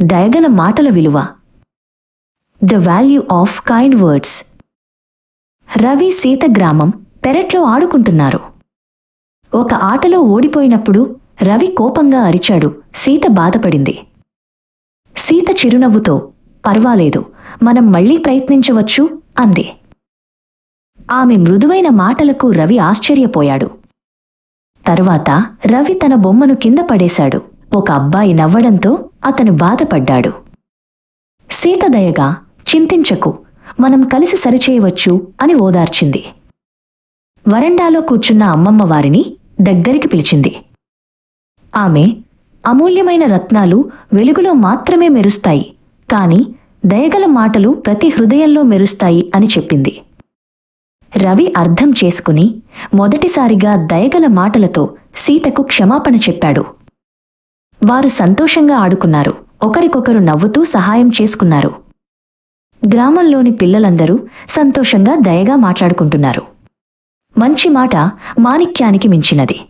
దయగల మాటల విలువ. The value of kind words Ravi Sita గ్రామం పెరట్లో ఆడుకుంటున్నారు. ఒక ఆటలో ఓడిపోయినప్పుడు రవి కోపంగా అరిచాడు. సీత బాధపడింది. సీత చిరునవ్వుతో పర్వాలేదు మనం మళ్ళీ ప్రయత్నించవచ్చు అంది. ఆమె మృదువైన మాటలకు రవి ఆశ్చర్యపోయాడు. తరువాత రవి తన బొమ్మను కింద పడేశాడు. ఒక అబ్బాయి నవ్వడంతో అతను బాధపడ్డాడు. సీత దయగా చింతించకు. మనం కలిసి సరిచేయవచ్చు అని ఓదార్చింది. వరండాలో కూర్చున్న అమ్మమ్మ వారిని దగ్గరికి పిలిచింది. ఆమె అమూల్యమైన రత్నాలు వెలుగులో మాత్రమే మెరుస్తాయి కాని దయగల మాటలు ప్రతి హృదయంలో మెరుస్తాయి అని చెప్పింది. రవి అర్థం చేసుకుని మొదటిసారిగా దయగల మాటలతో సీతకు క్షమాపణ చెప్పాడు. వారు సంతోషంగా ఆడుకున్నారు. ఒకరికొకరు నవ్వుతూ సహాయం చేసుకున్నారు. గ్రామంలోని పిల్లలందరూ సంతోషంగా దయగా మాట్లాడుకుంటున్నారు. మంచి మాట మాణిక్యానికి మించినది.